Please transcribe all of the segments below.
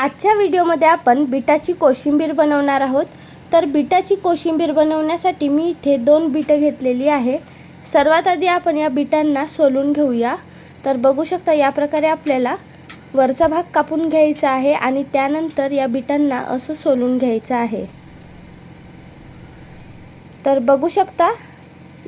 आजच्या व्हिडिओमध्ये आपण बिटाची कोशिंबीर बनवणार आहोत. तर बिटाची कोशिंबीर बनवण्यासाठी मी इथे दोन बिटं घेतलेली आहे. सर्वात आधी आपण या बिटांना सोलून घेऊया. तर बघू शकता या प्रकारे आपल्याला वरचा भाग कापून घ्यायचा आहे आणि त्यानंतर या बिटांना असं सोलून घ्यायचं आहे. तर बघू शकता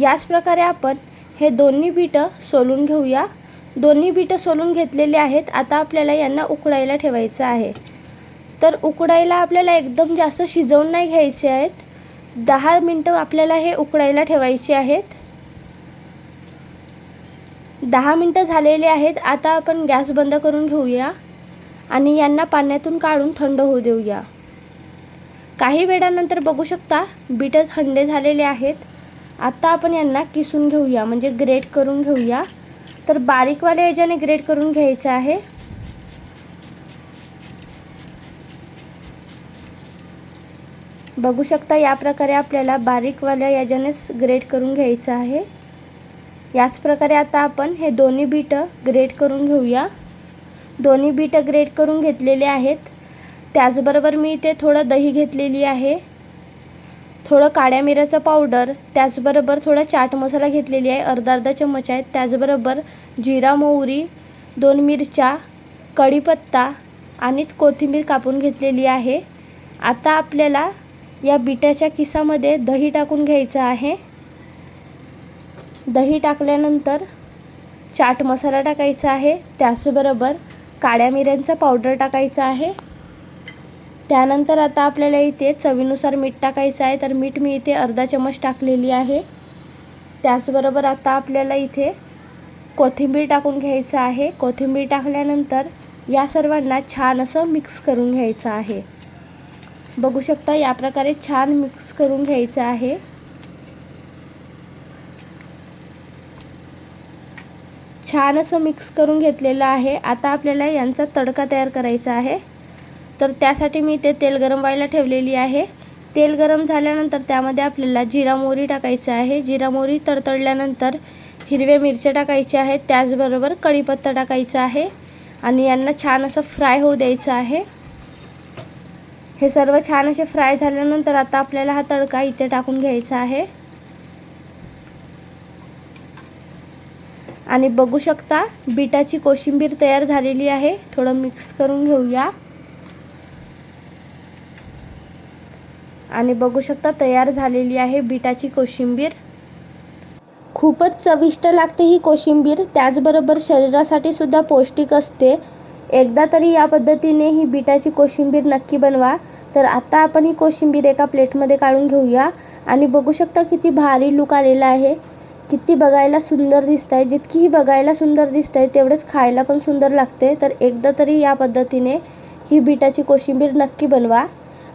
याच प्रकारे आपण हे दोन्ही बिटं सोलून घेऊया. दोन्ही बीटं सोलून घेतलेले आहेत. आता आपल्याला यांना उकडायला ठेवायचं आहे. तर उकडायला आपल्याला एकदम जास्त शिजवून नाही घ्यायचे आहेत. दहा मिनटं आपल्याला हे उकडायला ठेवायचे आहेत. दहा मिनटं झालेले आहेत. आता आपण गॅस बंद करून घेऊया आणि यांना पाण्यातून काढून थंड होऊ देऊया. काही वेळानंतर बघू शकता बीटं थंडे झालेले आहेत. आता आपण यांना किसून घेऊया म्हणजे ग्रेट करून घेऊया. तर बारीकवाल्या याच्याने ग्रेट करून घ्यायचं आहे. बघू शकता या प्रकारे आपल्याला बारीकवाल्या याच्यानेच ग्रेट करून घ्यायचं आहे. याच प्रकारे आता आपण हे दोन्ही बीटं ग्रेट करून घेऊया. दोन्ही बीटं ग्रेट करून घेतलेले आहेत. त्याचबरोबर मी इथे थोडं दही घेतलेली आहे. थोडं काळ्या मिऱ्याचं पावडर त्याचबरोबर थोडा चाट मसाला घेतलेली आहे अर्धा अर्धा चम्मच आहे. त्याचबरोबर जिरा मोहरी दोन मिरच्या कढीपत्ता आणि कोथिंबीर कापून घेतलेली आहे. आता आपल्याला या बिटाच्या किसामध्ये दही टाकून घ्यायचं आहे. दही टाकल्यानंतर चाट मसाला टाकायचा आहे. त्याचबरोबर काळ्या मिऱ्यांचा पावडर टाकायचा आहे. त्यानंतर आता आपल्याला इथे चवीनुसार मीठ टाकायचं आहे. तर मीठ मी इथे अर्धा चमच टाकलेली आहे. त्याचबरोबर आता आपल्याला इथे कोथिंबीर टाकून घ्यायचं आहे. कोथिंबीर टाकल्यानंतर या सर्वांना छान असं मिक्स करून घ्यायचं आहे. बघू शकता या प्रकारे छान मिक्स करून घ्यायचं आहे. छान असं मिक्स करून घेतलेलं आहे. आता आपल्याला यांचा तडका तयार करायचा आहे. तर त्यासाठी मी ते तेल गरम व्हायला ठेवलेली आहे. तेल गरम झाल्यानंतर त्यामध्ये आपल्याला जिरा मोहरी टाकायचं आहे. जिरा मोहरी तडतडल्यानंतर हिरव्या मिरच्या टाकायच्या आहेत. त्याचबरोबर कढीपत्ता टाकायचा आहे. आणि यांना छान असं फ्राय होऊ द्यायचं आहे. हे सर्व छान असे फ्राय झाल्यानंतर आता आपल्याला हा तडका इथे टाकून घ्यायचा आहे. आणि बघू शकता बिटाची कोशिंबीर तयार झालेली आहे. थोडं मिक्स करून घेऊया. आणि बघू शकता तयार झालेली आहे बिटाची कोशिंबीर. खूपच चविष्ट लागते ही कोशिंबीर. त्याचबरोबर शरीरासाठी सुद्धा पौष्टिक असते. एकदा तरी या पद्धतीने ही बिटाची कोशिंबीर नक्की बनवा. तर आता आपण ही कोशिंबीर एका प्लेटमध्ये काढून घेऊया. आणि बघू शकता किती भारी लुक आलेला आहे. किती बघायला सुंदर दिसत आहे जितकी ही बघायला सुंदर दिसत आहे तेवढंच खायला पण सुंदर लागते. तर एकदा तरी या पद्धतीने ही बिटाची कोशिंबीर नक्की बनवा.